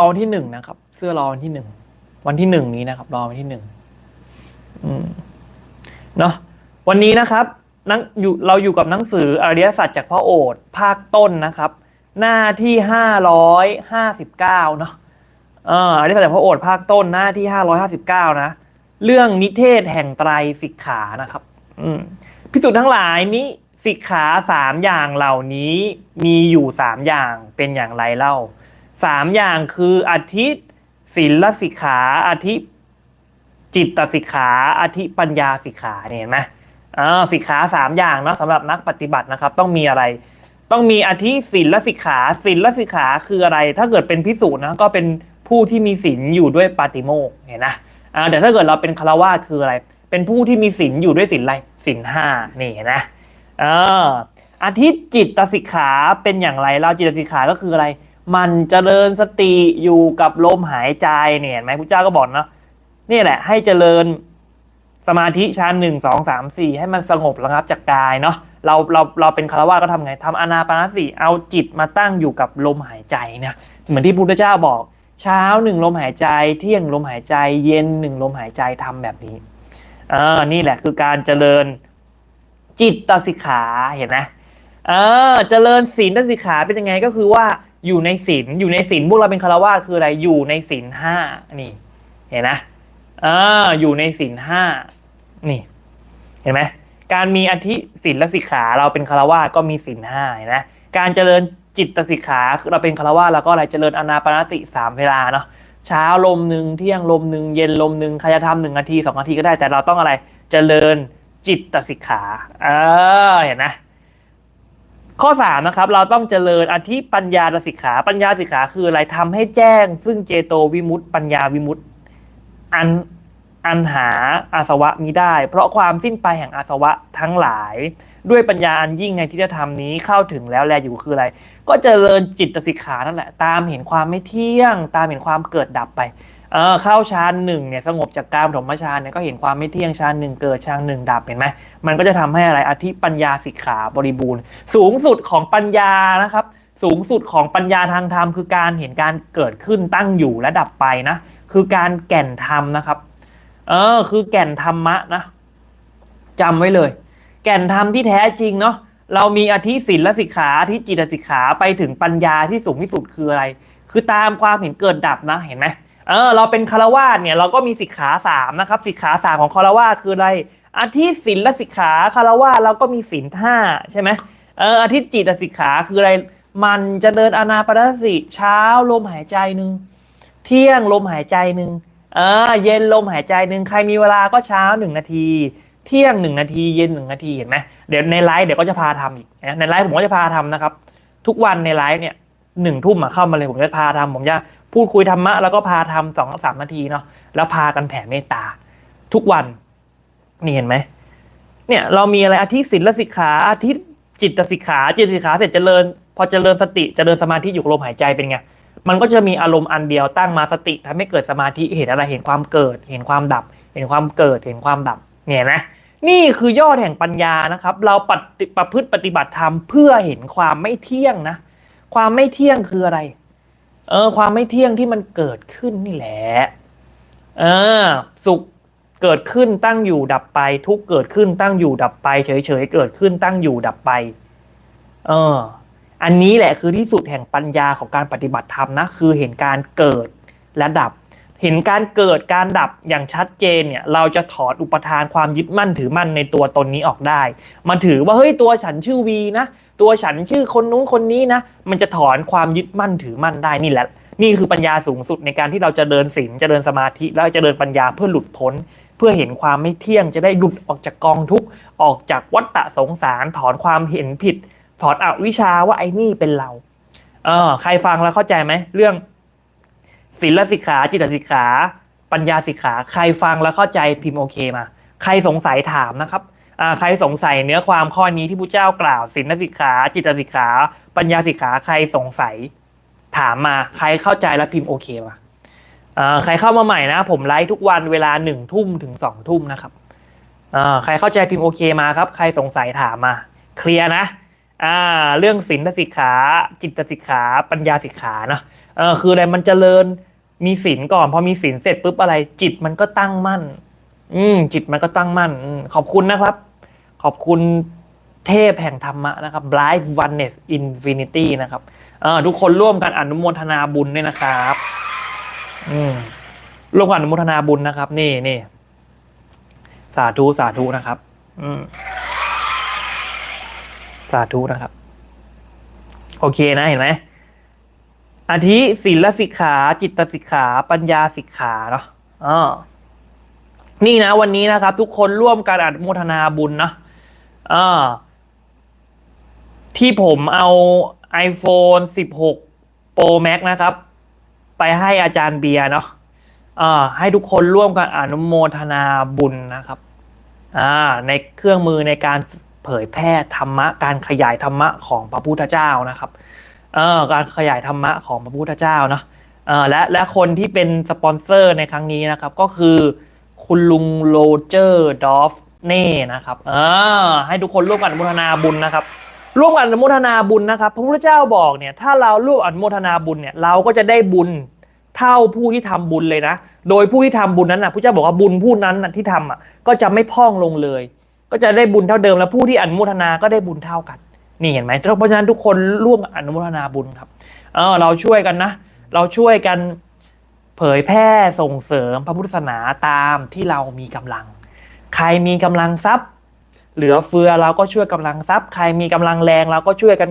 รอวันที่หนึ่งนะครับ เสื้อรอวันที่หนึ่งวันที่หนึ่งนี้นะครับ รอวันที่หนึ่งเนาะวันนี้นะครับนังอยู่เราอยู่กับหนังสืออริยสัจจากพระโอษฐ์ภาคต้นนะครับ หน้าที่ห้าร้อยห้าสิบเก้าเนาะเอออริยสัจจากพระโอษฐ์ภาคต้นหน้าที่ห้าร้อยห้าสิบเก้านะเรื่องนิเทศแห่งไตรสิกขานะครับ อืมพิสูจน์ทั้งหลายนี้สิกขาสามอย่างเหล่านี้มีอยู่สามอย่างเป็นอย่างไรเล่า สามอย่างคืออาทิศีลสิกขาอาทิจิตสิกขาอาทิปัญญาสิกขาเนี่ยเห็นไหมอ่าสิกขาสามอย่างเนาะสำหรับนักปฏิบัตินะครับ ต้องมีอะไร ต้องมีอาทิศีลสิกขาศีลสิกขาคืออะไร ถ้าเกิดเป็นพิสูจน์นะก็เป็นผู้ที่มีศีลอยู่ด้วยปาติโมกเห็นนะอ่าแต่ถ้าเกิดเราเป็นคารวาสคืออะไร เป็นผู้ที่มีศีลอยู่ด้วยศีลอะไรศีลห้านี่เห็นนะเอออาทิจิตตสิกขาเป็นอย่างไรเราจิตตสิกขาก็คืออะไร มันเจริญสติอยู่กับลมหายใจเนี่ยเห็นไหมพุทธเจ้าก็บอกเนาะนี่แหละ ให้เจริญสมาธิชั้นหนึ่งสองสามสี่ให้มันสงบระงับจากกายเนาะเราเราเราเป็นคารวะก็ทำไงทำอนาปานสติเอาจิตมาตั้งอยู่กับลมหายใจเนี่ยเหมือนที่พุทธเจ้าบอก เช้าหนึ่งลมหายใจ เที่ยงลมหายใจ เย็นหนึ่งลมหายใจทำแบบนี้เออนี่แหละคือการเจริญจิตตสิกขาเห็นไหมเออเจริญศีลตสิกขาเป็นยังไงก็คือว่า อยู่ในศีลอยู่ในศีลพวกเราเป็นคารวะคืออะไรอยู่ในศีลห้านี่เห็นนะเอออยู่ในศีลห้านี่เห็นไหมการมีอธิศีลและสิกขาเราเป็นคารวะก็มีศีลห้าเห็นไหมการเจริญจิตสิกขาเราเป็นคารวะเราก็อะไรเจริญอนาปานติสามเวลาเนาะเช้าลมหนึ่งเที่ยงลมหนึ่งเย็นลมหนึ่งใครจะทำหนึ่งนาทีสองนาทีก็ได้แต่เราต้องอะไรเจริญจิตสิกขาเออเห็นไหม ข้อสามนะครับเราต้องเจริญอธิปัญญาสิกขา ปัญญาสิกขาคืออะไรทำให้แจ้ง ซึ่งเจโตวิมุตติ ปัญญาวิมุตติ อันอันหาอาสวะมิได้ เพราะความสิ้นไปแห่งอาสวะทั้งหลาย ด้วยปัญญาอันยิ่งในที่จะทำนี้เข้าถึงแล้วแลอยู่คืออะไร ก็เจริญจิตสิกขานั่นแหละ ตามเห็นความไม่เที่ยง ตามเห็นความเกิดดับไป เออเข้าฌานหนึ่งเนี่ยสงบจากการปฐมฌานเนี่ยก็เห็นความไม่เที่ยงฌานหนึ่งเกิดฌานหนึ่งดับเห็นไหมมันก็จะทำให้อะไรอธิปัญญาสิกขาบริบูรณ์ สูงสุดของปัญญานะครับ สูงสุดของปัญญาทางธรรมคือการเห็นการเกิดขึ้นตั้งอยู่และดับไปนะ คือการแก่นธรรมนะครับ เออ คือแก่นธรรมะนะจำไว้เลย แก่นธรรมที่แท้จริงเนาะเรามีอธิศิละสิกขาอธิจิตสิกขาไปถึงปัญญาที่สูงที่สุดคืออะไร คือตามความเห็นเกิดดับนะเห็นไหม เออเราเป็นคารวาสเนี่ยเราก็มีสิกขาสามนะครับสิกขาสามของคารวาสคืออะไรอธิศิลและสิกขาคารวาสเราก็มีศีลห้าใช่ไหมเอออธิจิตสิกขาคืออะไรมันจะเดินอนาปานสิเช้าลมหายใจหนึ่งเที่ยงลมหายใจหนึ่งเออเย็นลมหายใจหนึ่งใครมีเวลาก็เช้าหนึ่งนาที เที่ยงหนึ่งนาทีเย็นหนึ่งนาทีเห็นไหมเดี๋ยวในไลฟ์เดี๋ยวก็จะพาทำอีกในไลฟ์ผมก็จะพาทำนะครับ ทุกวันในไลฟ์เนี่ยหนึ่งทุ่มเข้ามาเลยผมจะพาทำผมจะ พูดคุยธรรมะแล้วก็พาทำสองสามนาทีเนาะแล้วพากันแผ่เมตตา ทุกวัน นี่เห็นไหมเนี่ยเรามีอะไรอาทิตศีลสิกขาอาทิตย์จิตสิกขาจิตสิกขาเสร็จเจริญ พอเจริญสติเจริญสมาธิอยู่กับลมหายใจเป็นไงมันก็จะมีอารมณ์อันเดียวตั้งมาสติทำให้เกิดสมาธิเห็นอะไรเห็นความเกิด เห็นความดับ เห็นความเกิดเห็นความดับเนี่ยนะนี่คือยอดแห่งปัญญานะครับ เราปฏิประพฤติปฏิบัติธรรมเพื่อเห็นความไม่เที่ยงนะ ความไม่เที่ยงคืออะไร เออ ความไม่เที่ยงที่มันเกิดขึ้นนี่แหละเออสุขเกิดขึ้นตั้งอยู่ดับไป ทุกเกิดขึ้นตั้งอยู่ดับไป เฉยๆเกิดขึ้นตั้งอยู่ดับไป เออ อันนี้แหละคือที่สุดแห่งปัญญาของการปฏิบัติธรรมนะ คือเห็นการเกิดและดับ เห็นการเกิดการดับอย่างชัดเจนเนี่ย เราจะถอนอุปทานความยึดมั่นถือมั่นในตัวตนนี้ออกได้ มันถือว่าเฮ้ยตัวฉันชื่อวีนะ ตัวฉันชื่อคนนู้นคนนี้นะ มันจะถอนความยึดมั่นถือมั่นได้นี่แหละ นี่คือปัญญาสูงสุดในการที่เราจะเดินศีลจะเดินสมาธิแล้วจะเดินปัญญาเพื่อหลุดพ้น เพื่อเห็นความไม่เที่ยงจะได้หลุดออกจากกองทุกข์ออกจากวัฏฏะสงสารถอนความเห็นผิด ถอนอวิชชาว่าไอ้นี่เป็นเรา เออ ใครฟังแล้วเข้าใจไหมเรื่องศีลสิกขาจิตสิกขา ปัญญาสิกขา ใครฟังแล้วเข้าใจพิมพ์โอเคมา ใครสงสัยถามนะครับ ใครสงสัยเนื้อความข้อนี้ที่พระเจ้ากล่าวศีลสิกขา จิตสิกขา ปัญญาสิกขาใครสงสัย ถามมาใครเข้าใจแล้วพิมพ์โอเคมาอ่าใครเข้ามาใหม่นะ ผมไลฟ์ทุกวันเวลาหนึ่งทุ่มถึงสองทุ่มนะครับใครเข้าใจพิมพ์โอเคมาครับ ใครสงสัยถามมา เคลียร์นะเรื่องศีลสิกขา จิตสิกขา ปัญญาสิกขาเนาะเออคืออะไรมันเจริญมีศีลก่อน พอมีศีลเสร็จปุ๊บอะไร จิตมันก็ตั้งมั่น อืมจิตมันก็ตั้งมั่นอขอบคุณนะครับ ขอบคุณเทพแห่งธรรมะนะครับ Blind Oneness Infinity นะครับทุกคนร่วมกันอนุโมทนาบุญด้วยนะครับร่วมกันอนุโมทนาบุญนะครับ นี่นี่สาธุสาธุนะครับ อืมสาธุนะครับ โอเคนะเห็นไหมอาทิศีลสิกขา จิตสิกขา ปัญญาสิกขาเนาะอ๋อนี่นะวันนี้นะครับ ทุกคนร่วมกันอนุโมทนาบุญเนาะ อ่าที่ผมเอา iPhone 16 Pro Max นะครับ ไปให้อาจารย์เบียร์เนาะอ่าให้ทุกคนร่วมกันอนุโมทนาบุญนะครับอ่าในเครื่องมือในการเผยแพร่ธรรมะ การขยายธรรมะของพระพุทธเจ้านะครับเออการขยายธรรมะของพระพุทธเจ้าเนาะเออและและคนที่เป็นสปอนเซอร์ในครั้งนี้นะครับ ก็คือคุณลุงโรเจอร์ดอฟ นี่นะครับเออให้ทุกคนร่วมกันอนุโมทนาบุญนะครับ ร่วมกันอนุโมทนาบุญนะครับ พระพุทธเจ้าบอกเนี่ยถ้าเราร่วมอนุโมทนาบุญเนี่ยเราก็จะได้บุญเท่าผู้ที่ทำบุญเลยนะ โดยผู้ที่ทำบุญนั้นนะพระเจ้าบอกว่าบุญผู้นั้นนะที่ทำอะก็จะไม่พ่องลงเลย ก็จะได้บุญเท่าเดิมแล้วผู้ที่อนุโมทนาก็ได้บุญเท่ากันนี่เห็นไหมเพราะฉะนั้นทุกคนร่วมอนุโมทนาบุญครับเออเราช่วยกันนะ เราช่วยกันเผยแพร่ส่งเสริมพระพุทธศาสนาตามที่เรามีกำลัง รมีกำลังทรัพย์ เหลือเฟือเราก็ช่วยกำลังทรัพย์ ใครมีกำลังแรงเราก็ช่วยกัน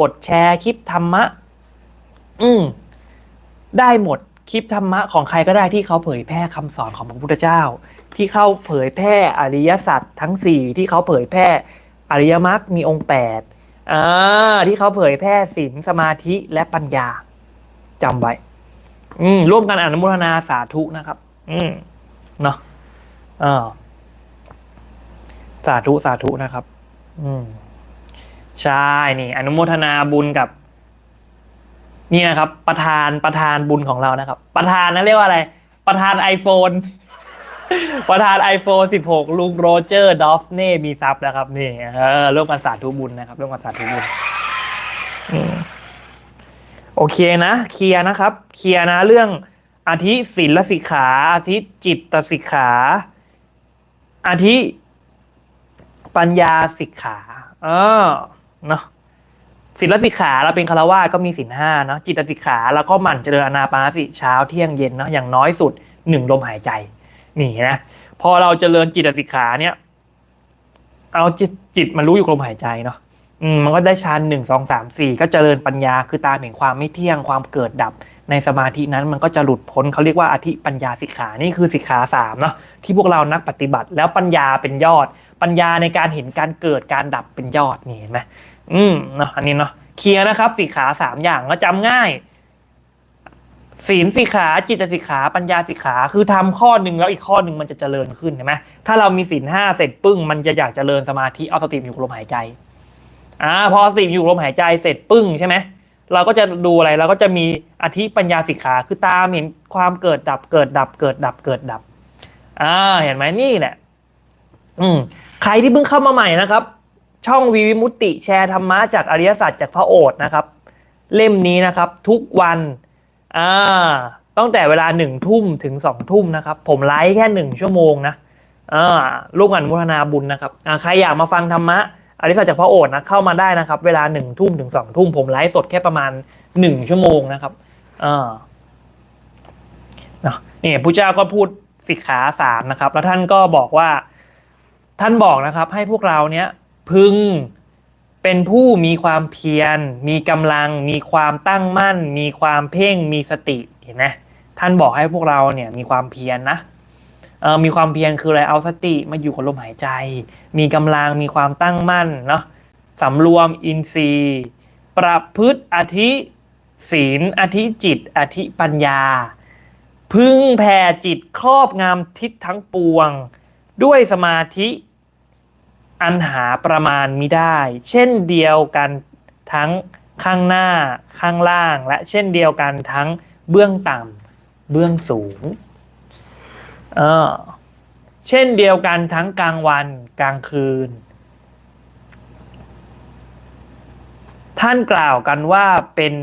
กดแชร์คลิปธรรมะ อืมได้หมดคลิปธรรมะของใครก็ได้ที่เขาเผยแพร่คำสอนของพระพุทธเจ้า ที่เขาเผยแพร่อริยสัจทั้งสี่ที่เขาเผยแพร่อริยมรรคมีองค์แปดอ่าที่เขาเผยแพร่ศีลสมาธิและปัญญาจำไว้ อืมร่วมกันอนุโมทนาสาธุนะครับ อืมเนาะเออ สาธุสาธุนะครับ อืมใช่นี่ อนุโมทนาบุญกับ นี่นะครับ ประธานประธานบุญของเรานะครับ ประธานนั้นเรียกว่าอะไร ประธาน iPhone ประธาน iPhone 16 ลุงโรเจอร์ดอฟเน่มีซับนะครับ นี่เออร่วมกันสาธุบุญนะครับร่วมกันสาธุบุญโอเคนะเคลียร์นะครับ เคลียร์นะ เรื่องอาทิศีลสิกขาอาทิจิตสิกขาอาทิ ปัญญาสิกขาเออเนาะศีลสิกขาเราเป็นคารวาสก็มีศีลห้าเนาะจิตสิกขาแล้วก็หมั่นเจริญอานาปานสิเช้าเที่ยงเย็นเนาะอย่างน้อยสุดหนึ่งลมหายใจ นี่นะพอเราเจริญจิตสิกขาเนี่ย เอาจิตจิตมันรู้อยู่กับลมหายใจเนาะอืมมันก็ได้ฌานหนึ่งสองสามสี่ก็เจริญปัญญาคือตามเห็นความไม่เที่ยงความเกิดดับ ในสมาธินั้นมันก็จะหลุดพ้นเขาเรียกว่าอธิปัญญาสิกขานี่คือสิกขาสามเนาะที่พวกเรานักปฏิบัติ แล้วปัญญาเป็นยอด ปัญญาในการเห็นการเกิดการดับเป็นยอดนี่เห็นไหมอืมเนาะอันนี้เนาะเคลียร์นะครับสีขาสามอย่างก็จำง่าย ศีลสิกขาจิตสิกขาปัญญาสิกขาคือทำข้อหนึ่งแล้วอีกข้อหนึ่งมันจะเจริญขึ้นเห็นไหมถ้าเรามีศีลห้าเสร็จปึ้ง มันจะอยากเจริญสมาธิเอาสติอยู่ลมหายใจอ่าพอสติอยู่ลมหายใจเสร็จปึ้งใช่ไหมเราก็จะดูอะไรเราก็จะมีอธิปัญญาสิกขาคือตามเห็นความเกิดดับเกิดดับเกิดดับเกิดดับอ่าเห็นไหมนี่แหละ อืม ใครที่เพิ่งเข้ามาใหม่นะครับ ช่องวีวิมุตติแชร์ธรรมะจากอริยสัจจากพระโอษฐ์นะครับ เล่มนี้นะครับทุกวันอ่าตั้งแต่เวลาหนึ่งทุ่มถึงสองทุ่มนะครับ ผมไลฟ์แค่หนึ่งชั่วโมงนะอ่าร่วมกันอนุทนาบุญนะครับอ่าใครอยากมาฟังธรรมะอริยสัจจากพระโอษฐ์นะเข้ามาได้นะครับ เวลาหนึ่งทุ่มถึงสองทุ่มผมไลฟ์สดแค่ประมาณหนึ่งชั่วโมงนะครับอ่านี่พระเจ้าก็พูดสิกขาสามนะครับ แล้วท่านก็บอกว่า ท่านบอกนะครับให้พวกเราเนี้ยพึงเป็นผู้มีความเพียร มีกำลัง มีความตั้งมั่น มีความเพ่ง มีสติเห็นไหมท่านบอกให้พวกเราเนี่ยมีความเพียรนนะเออมีความเพียรคืออะไรเอาสติมาอยู่กับลมหายใจ มีกำลังมีความตั้งมั่นเนาะสำรวมอินทรีย์ ประพฤติอธิศีลอธิจิต อธิปัญญา พึงแผ่จิตครอบงำทิศทั้งปวง ด้วยสมาธิ อันหาประมาณมิได้ เช่นเดียวกันทั้งข้างหน้าข้างล่าง และเช่นเดียวกันทั้งเบื้องต่ำเบื้องสูงเออเช่นเดียวกันทั้งกลางวันกลางคืน ท่านกล่าวกันว่าเป็น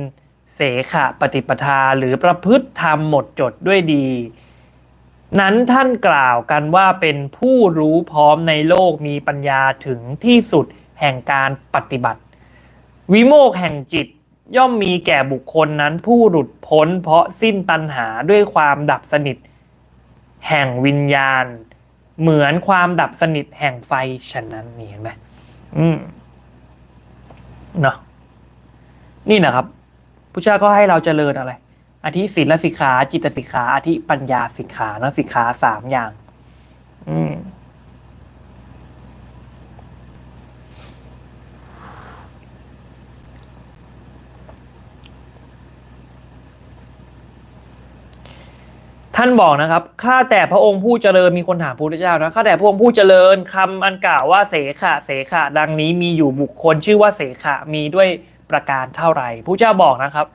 เสขะปฏิปทาหรือประพฤติธรรมหมดจดด้วยดี นั้นท่านกล่าวกันว่าเป็นผู้รู้พร้อมในโลกมีปัญญาถึงที่สุดแห่งการปฏิบัติ วิโมกแห่งจิตย่อมมีแก่บุคคลนั้นผู้หลุดพ้น เพราะสิ้นตัณหาด้วยความดับสนิท แห่งวิญญาณ เหมือนความดับสนิทแห่งไฟฉะนั้นนี่เห็นไหมอืมเนาะนี่นะครับ พุทธเจ้าก็ให้เราเจริญอะไร อธิศีลสิกขา จิตสิกขาอธิปัญญาสิกขานะสิกขาสามอย่าง อืมท่านบอกนะครับ ข้าแต่พระองค์ผู้เจริญมีคนถามพระพุทธเจ้านะ ข้าแต่พระองค์ผู้เจริญคำอันกล่าวว่าเสขะเสขะดังนี้มีอยู่บุคคลชื่อว่าเสขะมีด้วยประการเท่าไหร่พระเจ้าบอกนะครับ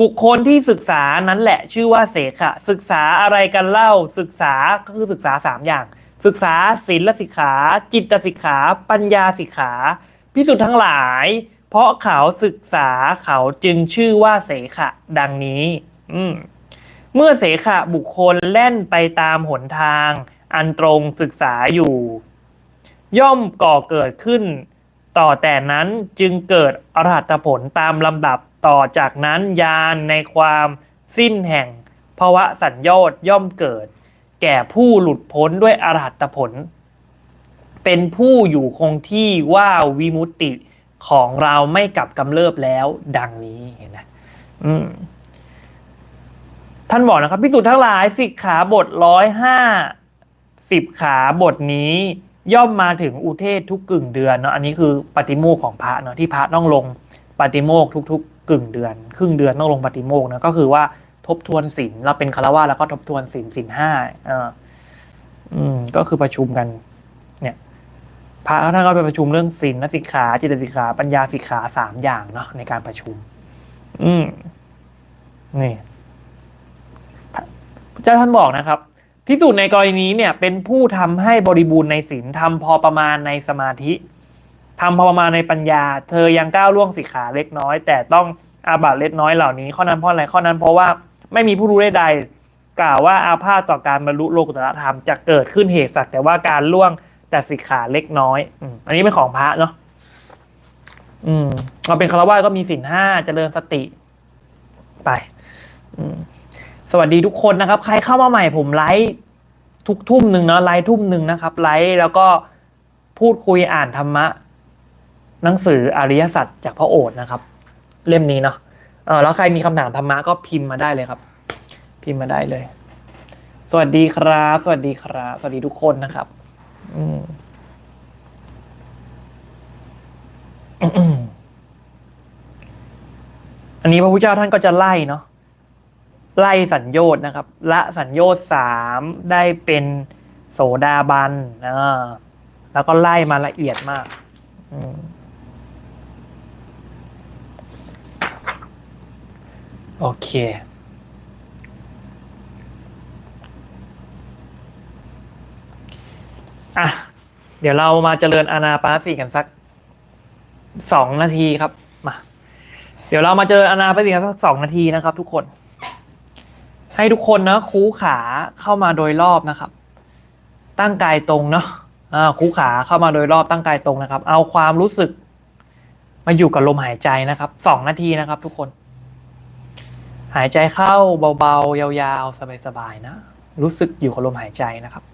บุคคลที่ศึกษานั้นแหละชื่อว่าเสขะ ศึกษาอะไรกันเล่าศึกษาก็คือศึกษาสามอย่าง ศึกษาศีลสิกขา จิตสิกขา ปัญญาสิกขาพิสุทธ์ทั้งหลาย เพราะเขาศึกษาเขาจึงชื่อว่าเสขะ ดังนี้ อืมเมื่อเสขะบุคคลแล่นไปตามหนทาง อันตรงศึกษาอยู่ ย่อมก่อเกิดขึ้น ต่อแต่นั้นจึงเกิดอรหัตผลตามลำดับ ต่อจากนั้นญาณในความสิ้นแห่งภาวะสัญญอดย่อมเกิด แก่ผู้หลุดพ้นด้วยอรหัตผล เป็นผู้อยู่คงที่ว่าวิมุตติของเราไม่กลับกำเริบแล้วดังนี้เห็นไหมท่านบอกนะครับพิสูจน์ทั้งหลายสิกขาบทร้อยห้าสิบขาบทนี้ย่อมมาถึงอุเทศทุกกึ่งเดือนเนาะอันนี้คือปฏิโมกข์ของพระเนาะที่พระต้องลงปฏิโมกข์ทุกๆ กึ่งเดือน ครึ่งเดือนต้องลงปฏิโมกข์นะก็คือว่าทบทวนศีลเราเป็นคารวะแล้วก็ทบทวนศีลศีลห้าเอออืม ก็คือประชุมกัน เนี่ยพระท่านก็ไปประชุมเรื่องศีลนสิกขาจิตสิกขาปัญญาสิกขาสามอย่างเนาะในการประชุม อืมนี่พระเจ้าท่านบอกนะครับพิสูจน์ในกรณีนี้เนี่ย เป็นผู้ทำให้บริบูรณ์ในศีลทำพอประมาณในสมาธิ ทำพอประมาณในปัญญา เธอยังก้าวล่วงสิกขาเล็กน้อย แต่ต้องอาบัตเล็กน้อยเหล่านี้ ข้อนั้นเพราะอะไรข้อนั้นเพราะว่าไม่มีผู้รู้ใดๆกล่าวว่าอาพาธต่อการบรรลุโลกุตตรธรรมจะเกิดขึ้นเหตุสักแต่ว่าการล่วงแต่สิกขาเล็กน้อยอือันนี้เป็นของพระเนาะอืมเราเป็นคารวะก็มีสินห้าเจริญสติไปสวัสดีทุกคนนะครับ ใครเข้ามาใหม่ผมไลฟ์ทุกทุ่มหนึ่งเนาะไลฟ์ทุ่มหนึ่งนะครับไลฟ์แล้วก็พูดคุยอ่านธรรมะ หนังสืออริยสัจจากพระโอษฐ์นะครับ เล่มนี้เนาะเออแล้วใครมีคำถามธรรมะก็พิมพ์มาได้เลยครับ พิมพ์มาได้เลย สวัสดีครับ สวัสดีครับ สวัสดีทุกคนนะครับ อืมอันนี้พระพุทธเจ้าท่านก็จะไล่เนาะไล่สัญโยชน์นะครับ ละสัญโยชน์สามได้เป็นโสดาบันอ่าแล้วก็ไล่มาละเอียดมาก อืม โอเค อะ เดี๋ยวเรามาเจริญอานาปานสติกันสักสองนาทีครับ มา เดี๋ยวเรามาเจริญอานาปานสติกันสักสองนาทีนะครับ ทุกคน ให้ทุกคนนะคูขาเข้ามาโดยรอบนะครับ ตั้งกายตรงเนาะอ่าคูขาเข้ามาโดยรอบตั้งกายตรงนะครับ เอาความรู้สึก มาอยู่กับลมหายใจนะครับสองนาทีนะครับ ทุกคน หายใจเข้าเบาๆ ยาวๆ สบายๆ นะ รู้สึกอยู่กับลมหายใจนะครับ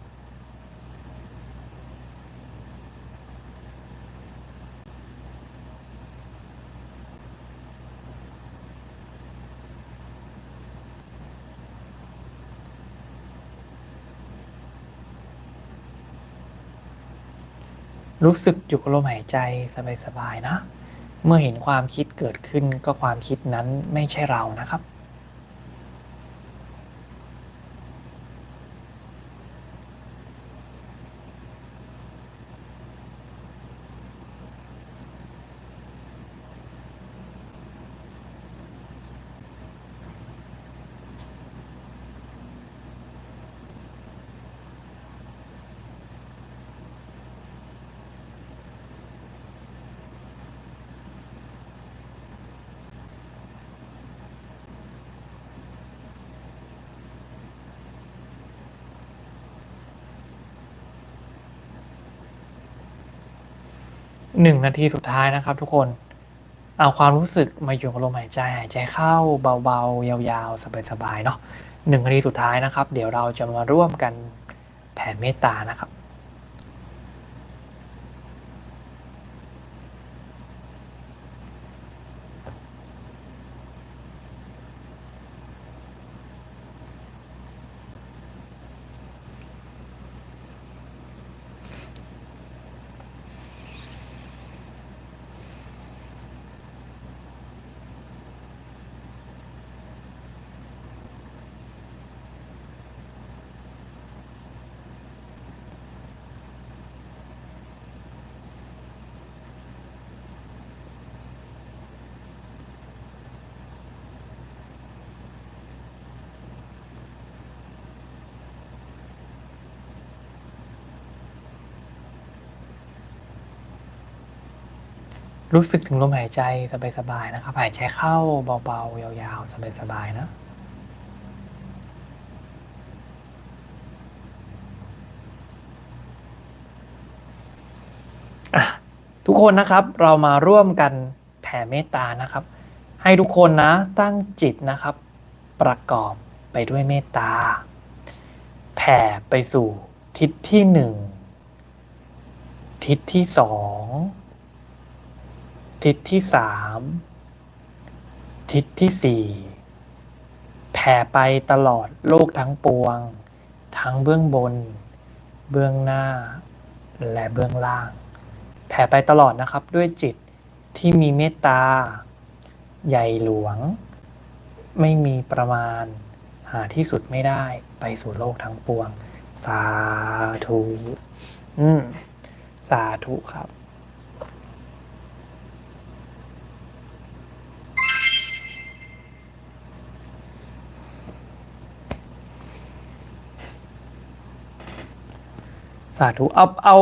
รู้สึกอยู่กับลมหายใจสบายๆ นะ เมื่อเห็นความคิดเกิดขึ้นก็ความคิดนั้นไม่ใช่เรานะครับ หนึ่งนาทีสุดท้ายนะครับทุกคน เอาความรู้สึกมาอยู่กับลมหายใจหายใจเข้าเบาๆ ยาวๆ สบายๆ เนาะหนึ่งนาทีสุดท้ายนะครับ เดี๋ยวเราจะมาร่วมกันแผ่เมตตานะครับ รู้สึกถึงลมหายใจสบายๆนะครับ หายใจเข้าเบาๆ ยาวๆ สบายๆนะอะทุกคนนะครับเรามาร่วมกันแผ่เมตตานะครับ ให้ทุกคนนะตั้งจิตนะครับ ประกอบไปด้วยเมตตา แผ่ไปสู่ทิศที่หนึ่งทิศที่สอง ทิศที่สามทิศที่สี่แผ่ไปตลอดโลกทั้งปวง ทั้งเบื้องบน เบื้องหน้า และเบื้องล่าง แผ่ไปตลอดนะครับด้วยจิตที่มีเมตตา ใหญ่หลวง ไม่มีประมาณ หาที่สุดไม่ได้ไปสู่โลกทั้งปวง สาธุ อืม สาธุครับ สาธุเอาเอา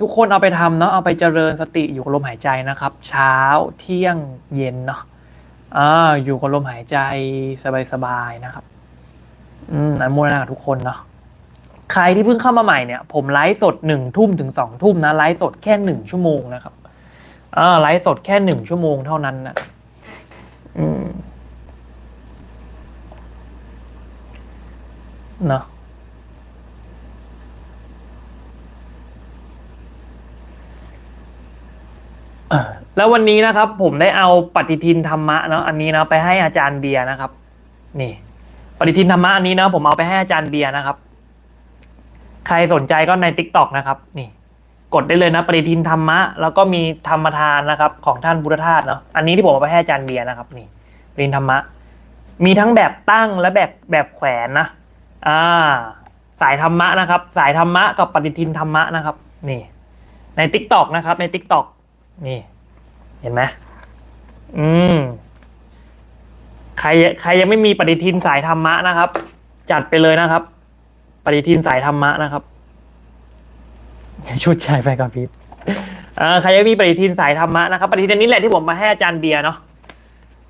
ทุกคนเอาไปทำเนาะเอาไปเจริญสติอยู่กับลมหายใจนะครับ เช้าเที่ยงเย็นเนาะอ่าอยู่กับลมหายใจสบายๆนะครับ อืมอนุโมนาทุกคนเนาะใครที่เพิ่งเข้ามาใหม่เนี่ย ผมไลฟ์สดหนึ่งทุ่มถึงสองทุ่มนะไลฟ์สดแค่หนึ่งชั่วโมงนะครับอ่าไลฟ์สดแค่หนึ่งชั่วโมงเท่านั้นนะอืมเนาะ เอ่อ แล้ววันนี้นะครับ ผมได้เอาปฏิทินธรรมะเนาะอันนี้นะไปให้อาจารย์เบียร์นะครับ นี่ ปฏิทินธรรมะอันนี้นะผมเอาไปให้อาจารย์เบียร์นะครับ ใครสนใจก็ใน t ิ k t o k นะครับ นี่ กดได้เลยนะ ปฏิทินธรรมะ แล้วก็มีธรรมทานนะครับ ของท่านพุทธทาสเนาะอันนี้ที่ผมเอาไปให้อาจารย์เบียร์นะครับ นี่ปฏิทินธรรมะ มีทั้งแบบตั้งและแบบแบบแขวนนะอ่า สายธรรมะนะครับ สายธรรมะกับปฏิทินธรรมะนะครับ นี่ ใน t ิ k t o k นะครับ ใน t ิ k t o k นี่ เห็นไหมอืม ใครใครยังไม่มีปฏิทินสายธรรมะนะครับ จัดไปเลยนะครับ ปฏิทินสายธรรมะนะครับ ชุดชายไปกับพิษอ่าใครยังมีปฏิทินสายธรรมะนะครับ ปฏิทินนี้แหละที่ผมมาให้อาจารย์เบียร์เนาะ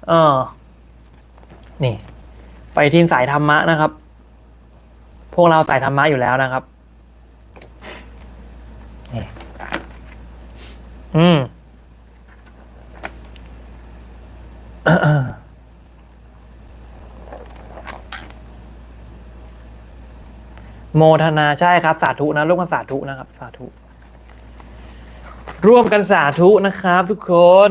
เออ นี่ ปฏิทินสายธรรมะนะครับ พวกเราสายธรรมะอยู่แล้วนะครับนี่อืม โมทนาใช่ครับ สาธุนะร่วมกันสาธุนะครับ สาธุ ร่วมกันสาธุนะครับ ทุกคน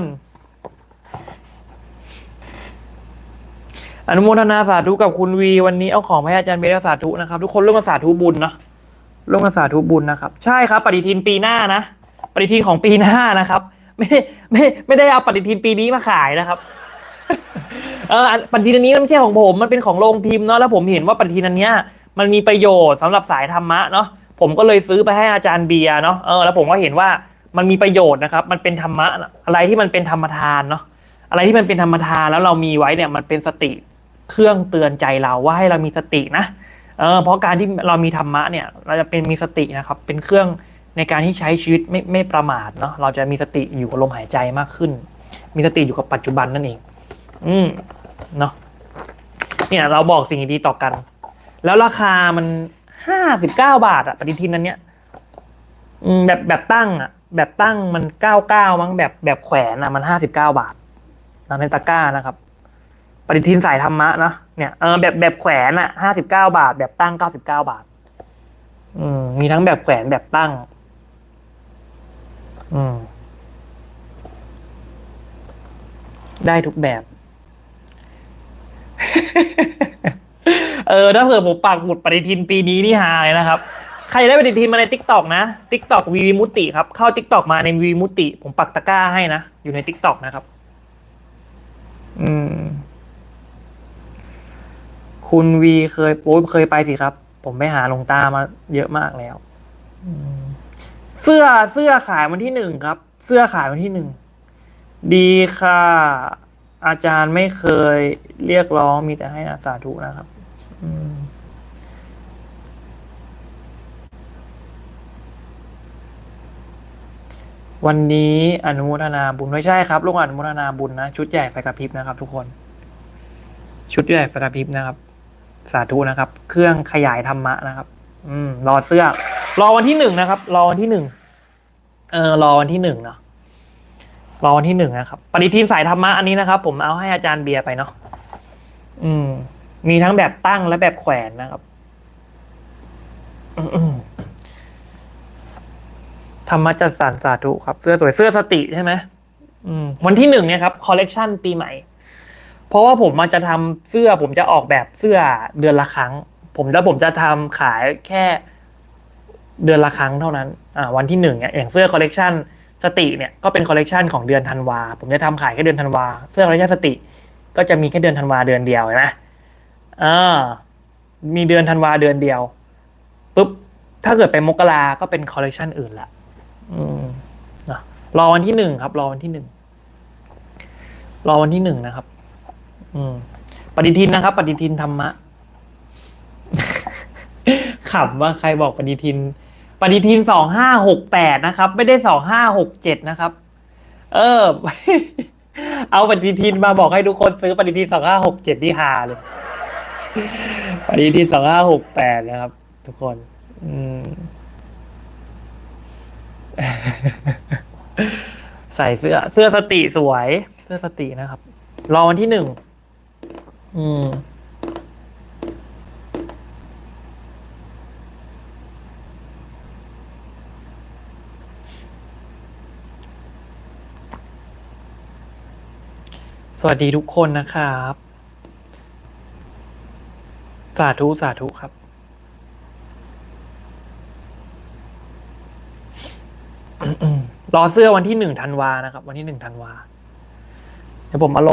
อนุโมทนาสาธุกับคุณวีวันนี้เอาของไปให้อาจารย์เบลสาธุนะครับ ทุกคนร่วมกันสาธุบุญเนาะร่วมกันสาธุบุญนะครับ ใช่ครับ ปฏิทินปีหน้านะปฏิทินของปีหน้านะครับ ไม่ไม่ไม่ได้เอาปฏิทินปีนี้มาขายนะครับเออปฏิทินอันนี้ไม่ใช่ของผม มันเป็นของโรงพิมพ์เนาะแล้วผมเห็นว่าปฏิทินอันเนี้ย มันมีประโยชน์สำหรับสายธรรมะเนาะผมก็เลยซื้อไปให้อาจารย์เบียร์เนาะเออแล้วผมก็เห็นว่ามันมีประโยชน์นะครับ มันเป็นธรรมะอะไรที่มันเป็นธรรมทานเนาะอะไรที่มันเป็นธรรมทานแล้วเรามีไว้เนี่ยมันเป็นสติเครื่องเตือนใจเราว่าให้เรามีสตินะเออเพราะการที่เรามีธรรมะเนี่ยเราจะเป็นมีสตินะครับ เป็นเครื่องในการที่ใช้ชีวิตไม่ไม่ประมาทเนาะเราจะมีสติอยู่กับลมหายใจมากขึ้น มีสติอยู่กับปัจจุบันนั่นเอง อืมเนาะเนี่ยเราบอกสิ่งดีต่อกัน แล้วราคามันห้าสิบเก้าบาทอะปฏิทินอันเนี้ยแบบแบบตั้งอะแบบตั้งมันเก้าเก้ามั้งแบบแบบแขวนอะมันห้าสิบเก้าบาทนะในตะกร้านะครับ ปฏิทินสายธรรมะนะเนี่ยเออแบบแบบแขวนอะห้าสิบเก้าบาท แบบตั้งเก้าสิบเก้าบาท อืมมีทั้งแบบแขวนแบบตั้ง อืม ได้ทุกแบบ เออถ้าเผื่อผมปักหมุดปฏิทินปีนี้นี่หายนะครับ ใครได้ปฏิทินมาใน t ิ k t o k นะ t ิ k t o k วีมุติครับเข้า t ิ k t o k มาในวีมุติ ผมปักตะกร้าให้นะ อยู่ใน t ิ k t o k นะครับ อืม คุณวีเคยโอ้ยเคยไปสิครับ ผมไปหาหลวงตามาเยอะมากแล้วเสื้อเสื้อขายวันที่หนึ่งครับ เสื้อขายวันที่หนึ่งดีค่ะ อาจารย์ไม่เคยเรียกร้องมีแต่ให้อาสาธุนะครับ วันนี้อนุโมทนาบุญไม่ใช่ครับลูกอนุโมทนาบุญนะ ชุดใหญ่ไฟกระพริบนะครับ ทุกคน ชุดใหญ่ไฟกระพริบนะครับ สาธุนะครับ เครื่องขยายธรรมะนะครับ อืม รอเสื้อ รอวันที่หนึ่งนะครับ รอวันที่หนึ่งเออรอวันที่หนึ่งเนาะรอวันที่หนึ่งนะครับ ปฏิทินสายธรรมะอันนี้นะครับ ผมเอาให้อาจารย์เบียร์ไปเนาะอืม มีทั้งแบบตั้งและแบบแขวนนะครับธรรมจัดสรรสาธุครับ เสื้อสวยเสื้อสติใช่ไหมอืมวันที่หนึ่งเนี่ยครับคอลเลกชันปีใหม่ เพราะว่าผมมันจะทำเสื้อ ผมจะออกแบบเสื้อเดือนละครั้ง ผมแล้วผมจะทำขายแค่เดือนละครั้งเท่านั้น อ่า วันที่หนึ่งเนี่ยอย่างเสื้อคอลเลกชันสติเนี่ยก็เป็นคอลเลกชันของเดือนธันวาผมจะทำขายแค่เดือนธันวาเสื้อคอลเลกชันสติ ก็จะมีแค่เดือนธันวาเดือนเดียวเห็นไหม อ่ามีเดือนธันวาเดือนเดียวปุ๊บถ้าเกิดไปมกราก็เป็นคอลเลกชันอื่นละอืมนะรอวันที่หนึ่งครับ รอวันที่หนึ่งรอวันที่หนึ่งนะครับ อืม ปฏิทินนะครับ ปฏิทินธรรมะขำว่าใครบอกปฏิทิน ปฏิทินสองห้าหกแปดนะครับ ไม่ได้สองห้าหกเจ็ดนะครับ เออ เอาปฏิทินมาบอกให้ทุกคนซื้อปฏิทินสองห้าหกเจ็ดที่ฮาเลย ปฏิทินสองห้าหกแปดนะครับ ทุกคน อืม ใส่เสื้อ เสื้อสติสวย เสื้อสตินะครับ รอวันที่หนึ่ง อืมสวัสดีทุกคนนะครับ สาธุ สาธุครับ รอเสื้อวันที่หนึ่งธันวานะครับ วันที่หนึ่งธันวา เดี๋ยวผมมาลง